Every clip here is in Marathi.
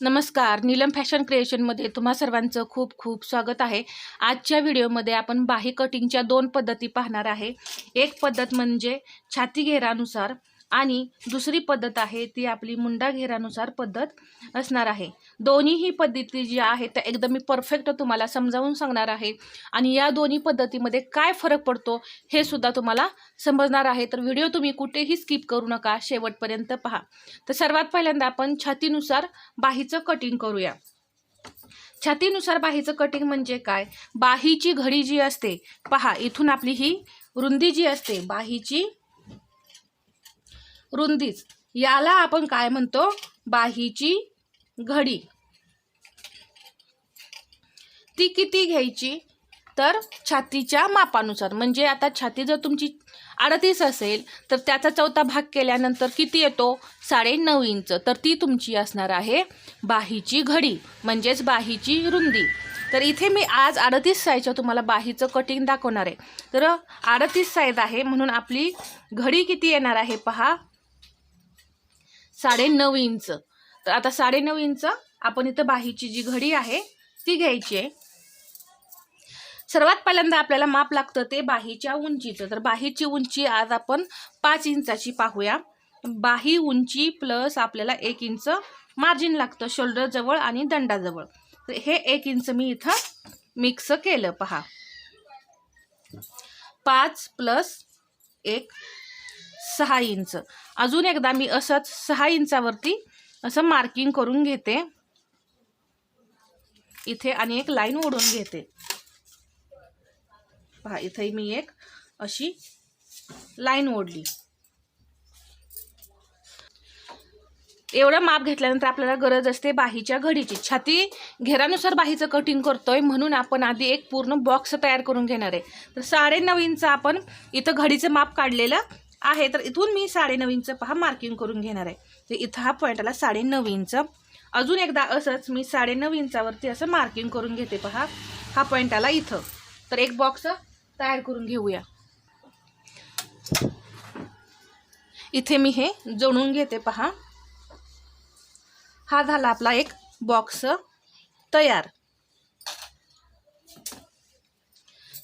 नमस्कार. नीलम फॅशन क्रिएशनमध्ये तुम्हा सर्वांचं खूप खूप स्वागत आहे. आजच्या व्हिडिओमध्ये आपण बाही कटिंगच्या दोन पद्धती पाहणार आहे. एक पद्धत म्हणजे छाती घेरानुसार आणि दुसरी पद्धत आहे ती आपली मुंडा घेरानुसार पद्धत असणार आहे. दोन्हीही पद्धती जी आहे त्या एकदम मी परफेक्ट तुम्हाला समजावून सांगणार आहे. आणि या दोन्ही पद्धतीमध्ये काय फरक पडतो हे सुद्धा तुम्हाला समजणार आहे. तर व्हिडिओ तुम्ही कुठेही स्किप करू नका शेवटपर्यंत पहा. तर सर्वात पहिल्यांदा आपण छातीनुसार बाहीचं कटिंग करूया. छातीनुसार बाहीचं कटिंग म्हणजे काय? बाहीची घडी जी असते पहा इथून आपली ही रुंदी जी असते बाहीची रुंदीच. याला आपण काय म्हणतो? बाहीची घडी. ती किती घ्यायची? तर छातीच्या मापानुसार. म्हणजे आता छाती जर तुमची अडतीस असेल तर त्याचा चौथा भाग केल्यानंतर किती येतो? साडे नऊ इंच. तर ती तुमची असणार आहे बाहीची घडी म्हणजेच बाहीची रुंदी. तर इथे मी आज अडतीस साईजच्या तुम्हाला बाहीचं कटिंग दाखवणार आहे. तर अडतीस साईज आहे म्हणून आपली घडी किती येणार आहे पहा? साडे नऊ इंच. तर आता साडेनऊ इंच आपण इथं बाहीची जी घडी आहे ती घ्यायची आहे. सर्वात पहिल्यांदा आपल्याला माप लागतं ते बाहीच्या उंचीचं. तर बाहीची उंची आज आपण पाच इंचाची पाहूया. बाही उंची प्लस आपल्याला एक इंच मार्जिन लागतं शोल्डरजवळ आणि दंडाजवळ. तर हे एक इंच मी इथं मिक्स केलं पहा. पाच प्लस एक सहा इंच. अजून एकदा मी असंच सहा इंचावरती असं मार्किंग करून घेते. इथे आणि एक लाईन ओढून घेते. पहा इथे मी एक अशी लाईन ओढली. एवढं माप घेतल्यानंतर आपल्याला गरज असते बाहीच्या घडीची. छाती घेरानुसार बाहीचं कटिंग करतोय म्हणून आपण आधी एक पूर्ण बॉक्स तयार करून घेणार आहे. तर साडे नऊ इंच आपण इथं घडीचं माप काढलेलं आहे. तर इथून मी साडेनऊ इंच पहा मार्किंग करून घेणार आहे. तर इथं हा पॉईंट आला इंच अजून एकदा असंच मी साडेनऊ इंचावरती असं मार्किंग करून घेते पहा. हा पॉईंट आला इथं. तर एक बॉक्स तयार करून घेऊया. इथे मी हे जोडून घेते पहा. हा झाला आपला एक बॉक्स तयार.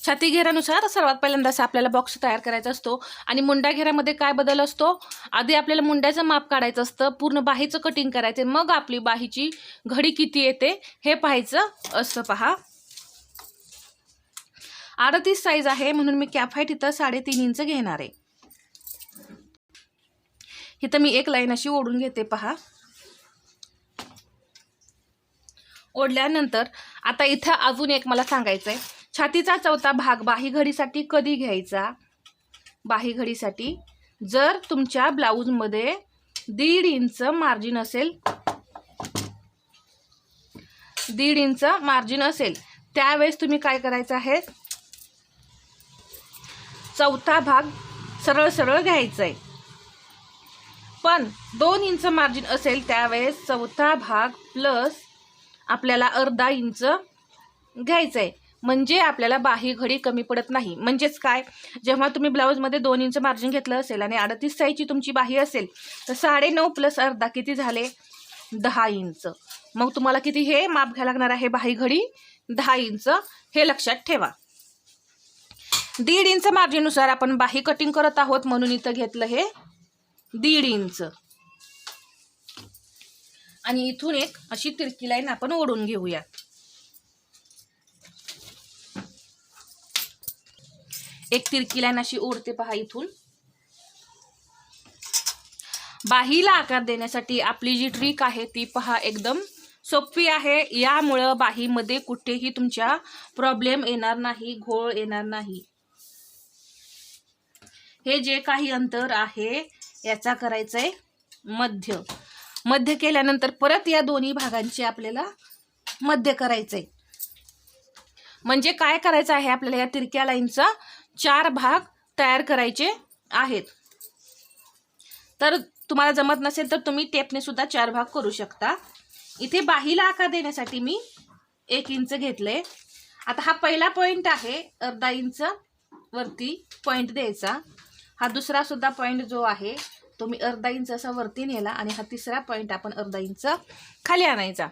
छाती घेरानुसार सर्वात पहिल्यांदा असा आपल्याला बॉक्स तयार करायचा असतो. आणि मुंडा घेऱ्यामध्ये काय बदल असतो? आधी आपल्याला मुंड्याचं माप काढायचं असतं. पूर्ण बाहीचं कटिंग करायचं. मग आपली बाहीची घडी किती येते? हे पाहायचं असतं पहा. अडतीस साईज आहे. म्हणून मी कॅफाईट इथं साडेतीन इंच घेणार आहे. इथं मी एक लाईन अशी ओढून घेते पहा. ओढल्यानंतर आता इथं अजून एक मला सांगायचं आहे छातीचा चौथा भाग बाहीघडीसाठी कधी घ्यायचा? बाहीघडीसाठी. जर तुमच्या ब्लाऊजमध्ये दीड इंच मार्जिन असेल दीड इंच मार्जिन असेल त्यावेळेस तुम्ही काय करायचं आहे? चौथा भाग सरळ सरळ घ्यायचा आहे पण दोन इंच मार्जिन असेल त्यावेळेस चौथा भाग प्लस आपल्याला अर्धा इंच घ्यायचं आहे म्हणजे आपल्याला बाही घडी कमी पडत नाही. म्हणजेच काय? जेव्हा तुम्ही ब्लाऊजमध्ये दोन इंच मार्जिन घेतलं असेल आणि अडतीस साईजची तुमची बाही असेल तर साडे नऊ प्लस अर्धा किती झाले? दहा इंच. मग तुम्हाला किती हे माप घ्यायला लागणार आहे बाही घडी? दहा इंच. हे लक्षात ठेवा. दीड इंच मार्जिननुसार आपण बाही कटिंग करत आहोत म्हणून इथं घेतलं हे दीड इंच. आणि इथून एक अशी तिरकी लाईन आपण ओढून घेऊया एक तिरकी लाईन अशी ओढते पहा इथून. बाहीला आकार देण्यासाठी आपली जी ट्रिक आहे ती पहा एकदम सोपी आहे. यामुळं बाहीमध्ये कुठेही तुमच्या प्रॉब्लेम येणार नाही घोळ येणार नाही. हे जे काही अंतर आहे याचा करायचं आहे मध्य. मध्य केल्यानंतर परत या दोन्ही भागांचे आपल्याला मध्य करायचं आहे म्हणजे काय करायचं आहे आपल्याला या तिरक्या लाईनचा चार भाग तयार करायचे आहेत. तर तुम्हाला जमत नसेल तर तुम्ही टेपने सुद्धा चार भाग करू शकता. इथे बाहीला आकार देण्यासाठी मी एक इंच घेतले. आता हा पहिला पॉईंट आहे अर्धा इंच वरती पॉईंट द्यायचा. हा दुसरा सुद्धा पॉईंट जो आहे तो मी अर्धा इंच असा वरती नेला आणि हा तिसरा पॉईंट आपण अर्धा इंच खाली आणायचा.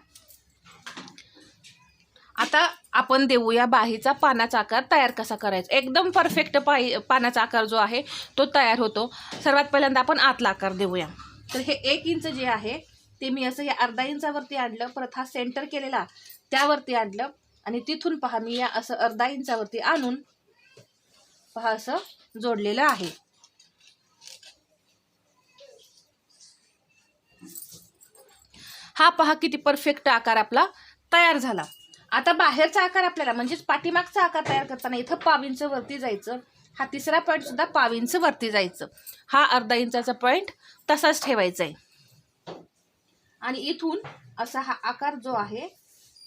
आता आपण देऊया बाहीचा पानाचा आकार तयार कसा करायचा? एकदम परफेक्ट पाही पानाचा आकार जो आहे तो तयार होतो. सर्वात पहिल्यांदा आपण आतला आकार देऊया. तर हे एक इंच जे आहे ते मी असं या अर्धा इंचावरती आणलं परत हा सेंटर केलेला त्यावरती आणलं. आणि तिथून पहा मी या असं अर्धा इंचावरती आणून पहा असं जोडलेलं आहे. हा पहा किती परफेक्ट आकार आपला तयार झाला. आता बाहेरचा आकार आपल्याला म्हणजेच पाठीमागचा आकार तयार करताना इथं पाविंच वरती जायचं हा तिसरा पॉईंट सुद्धा पाविंच वरती जायचं. हा अर्धा इंचाचा पॉईंट तसाच ठेवायचा आहे. आणि इथून असा हा आकार जो आहे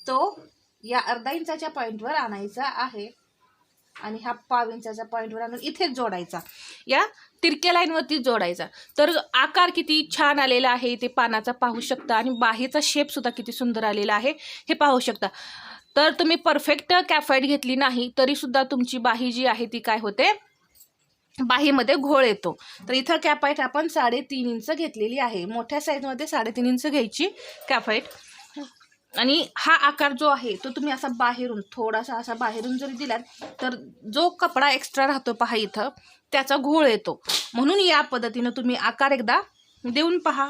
तो या अर्धा इंचाच्या पॉईंटवर आणायचा आहे. आणि हा पाव इंचाच्या पॉईंटवर आणून इथेच जोडायचा. या तिरक्या लाईनवरती जोडायचा. तर आकार किती छान आलेला आहे ते पानाचा पाहू शकता. आणि बाहेरचा शेपसुद्धा किती सुंदर आलेला आहे हे पाहू शकता. तर तुम्ही परफेक्ट कॅफाईट घेतली नाही तरीसुद्धा तुमची बाही जी आहे ती काय होते? बाहीमध्ये घोळ येतो. तर इथं कॅफाईट आपण साडेतीन इंच घेतलेली आहे. मोठ्या साईजमध्ये साडेतीन इंच घ्यायची कॅफाईट आणि हा आकार जो आहे तो तुम्ही असा बाहेरून थोडासा असा बाहेरून जरी दिलात तर जो कपडा एक्स्ट्रा राहतो पहा इथं त्याचा घोळ येतो. म्हणून या पद्धतीनं तुम्ही आकार एकदा देऊन पहा.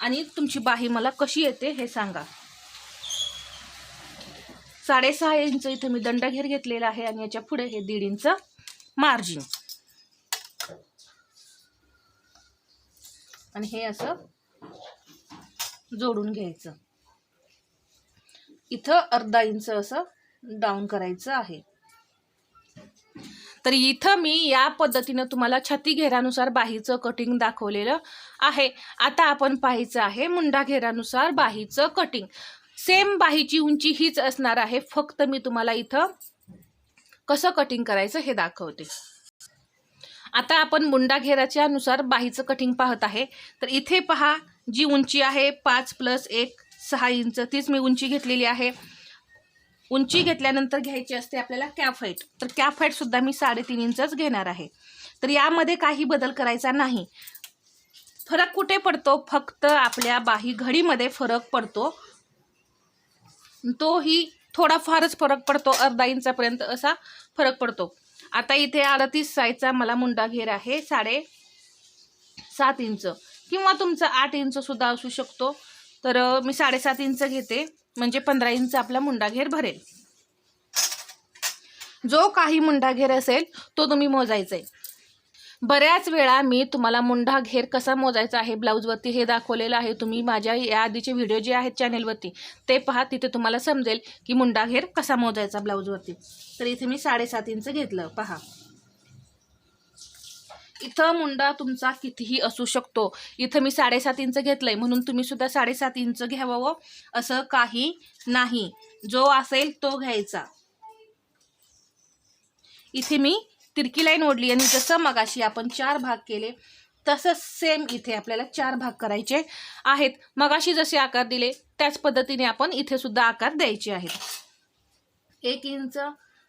आणि तुमची बाही मला कशी येते हे सांगा. साडेसहा इंच इथं मी दंडघेर घेतलेला आहे आणि याच्यापुढे हे दीड इंच मार्जिन आणि हे असं जोडून घ्यायचं. इथं अर्धा इंच असं डाऊन करायचं आहे. तर इथं मी या पद्धतीनं तुम्हाला छाती घेरानुसार बाहीचं कटिंग दाखवलेलं आहे. आता आपण पाहायचं आहे मुंडा घेरानुसार बाहीचं कटिंग सेम बाहीची उंची हीच असणार आहे. फक्त मी तुम्हाला इथं कसं कटिंग करायचं हे दाखवते. आता आपण मुंडा घेराच्या नुसार बाहीचं कटिंग पाहत आहे. तर इथे पहा जी उंची आहे पाच प्लस एक. सहा इंच तीच मी उंची घेतलेली आहे. उंची घेतल्यानंतर घ्यायची असते आपल्याला कॅफाईट तर कॅफाईट सुद्धा मी साडेतीन इंचच घेणार आहे. तर यामध्ये काही बदल करायचा नाही. फरक कुठे पडतो? फक्त आपल्या बाही घडीमध्ये फरक पडतो. तोही थोडाफारच फरक पडतो. अर्धा इंचापर्यंत असा फरक पडतो. आता इथे अडतीस साईजचा मला मुंडा घेर आहे साडे सात इंच. किंवा तुमचं आठ इंच सुद्धा असू शकतो. तर मी साडेसात इंच घेते. म्हणजे पंधरा इंच आपला मुंडा घेर भरेल. जो काही मुंडा घेर असेल तो तुम्ही मोजायचा आहे बऱ्याच वेळा मी तुम्हाला मुंडाघेर कसा मोजायचा आहे ब्लाऊजवरती हे दाखवलेलं आहे. तुम्ही माझ्या या आधीचे व्हिडिओ जे आहेत चॅनेलवरती ते पहा. तिथे तुम्हाला समजेल की मुंडा घेर कसा मोजायचा ब्लाऊजवरती. तर इथे मी साडेसात इंच घेतलं. पहा. इथं मुंडा तुमचा कितीही असू शकतो. इथं मी साडेसात इंच घेतलंय म्हणून तुम्ही सुद्धा साडेसात इंच घ्यावं असं काही नाही. जो असेल तो घ्यायचा. इथे मी तिरकी लाईन ओढली आणि जसं मगाशी आपण चार भाग केले तसंच सेम इथे आपल्याला चार भाग करायचे आहेत. मगाशी जसे आकार दिले त्याच पद्धतीने आपण इथे सुद्धा आकार द्यायचे आहेत. एक इंच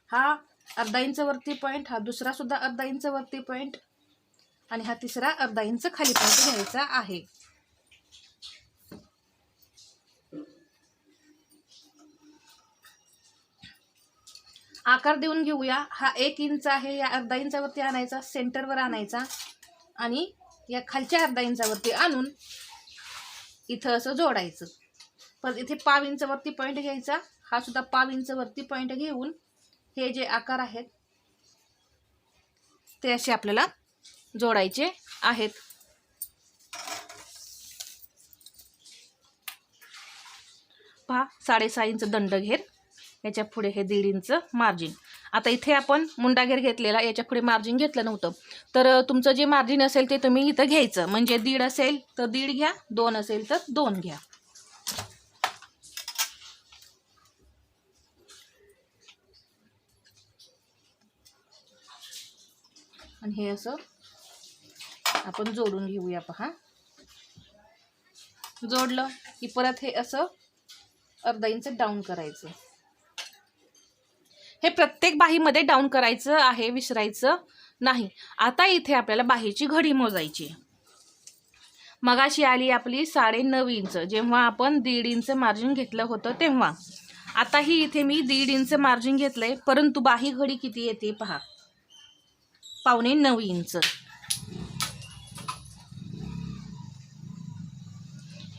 हा अर्धा इंच वरती पॉईंट हा दुसरा सुद्धा अर्धा इंच वरती पॉईंट आणि हा तिसरा अर्धा इंच खाली पॉईंट घ्यायचा आहे. आकार देऊन घेऊया. हा एक इंच आहे या अर्धा इंचावरती आणायचा सेंटरवर आणायचा. आणि या खालच्या अर्धा इंचावरती आणून इथं असं जोडायचं. परत इथे पाव इंचवरती पॉईंट घ्यायचा. हा सुद्धा पाव इंचवरती पॉईंट घेऊन हे जे आकार आहेत ते असे आपल्याला जोडायचे आहेत. पहा साडेसहा इंच दंडघेर याच्यापुढे हे दीड इंच मार्जिन आता इथे आपण मुंडाघेर घेतलेला याच्यापुढे मार्जिन घेतलं नव्हतं. तर तुमचं जे मार्जिन असेल ते तुम्ही इथं घ्यायचं. म्हणजे दीड असेल तर दीड घ्या दोन असेल तर दोन घ्या. आणि हे असं आपण जोडून घेऊया पहा. जोडलं की परत हे असं अर्धा इंच डाऊन करायचं. हे प्रत्येक बाहीमध्ये डाऊन करायचं आहे विसरायचं नाही. आता इथे आपल्याला बाहीची घडी मोजायची. मगाशी आली आपली साडे नऊ इंच जेव्हा आपण दीड इंच मार्जिन घेतलं होतं तेव्हा. आताही इथे मी दीड इंच मार्जिन घेतलंय परंतु बाही घडी किती येते पहा. पावणे नऊ इंच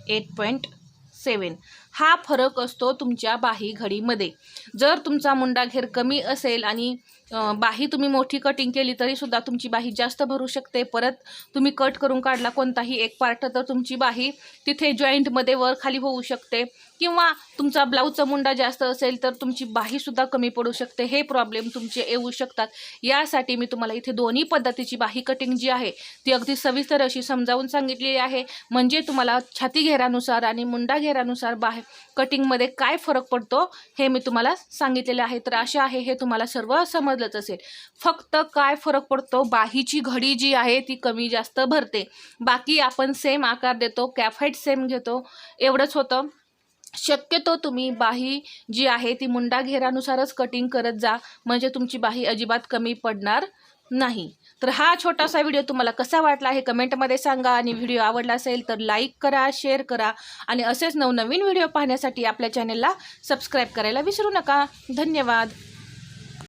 8.7 हा फरक असतो तुमच्या बाही घडीमध्ये. जर तुमचा मुंडा घेर कमी असेल आणि बाही तुम्ही मोठी कटिंग केली तरीसुद्धा तुमची बाही जास्त भरू शकते. परत तुम्ही कट करून काढला कोणताही एक पार्ट तर तुमची बाही तिथे जॉईंटमध्ये वर खाली होऊ शकते. किंवा तुमचा ब्लाऊजचा मुंडा जास्त असेल तर तुमची बाहीसुद्धा कमी पडू शकते. हे प्रॉब्लेम तुमचे येऊ शकतात. यासाठी मी तुम्हाला इथे दोन्ही पद्धतीची बाही कटिंग जी आहे ती अगदी सविस्तर अशी समजावून सांगितलेली आहे. म्हणजे तुम्हाला छाती घेरानुसार आणि मुंडा घेरानुसार बाहे कटिंगमध्ये काय फरक पडतो हे मी तुम्हाला सांगितलेले आहे. तर असे आहे हे तुम्हाला सर्व समजलंच असेल. फक्त काय फरक पडतो बाहीची घडी जी आहे ती कमी जास्त भरते. बाकी आपण सेम आकार देतो कॅफाईट सेम घेतो. एवढंच होतं. शक्यतो तुम्ही बाही जी आहे ती मुंडा घेरानुसारच कटिंग करत जा. म्हणजे तुमची बाही अजिबात कमी पडणार नाही. तर हा छोटासा व्हिडिओ तुम्हाला कसा वाटला हे कमेंटमध्ये सांगा आणि व्हिडिओ आवडला असेल तर लाईक करा शेअर करा आणि असेच नवनवीन व्हिडिओ पाहण्यासाठी आपल्या चॅनेलला सबस्क्राईब करायला विसरू नका. धन्यवाद.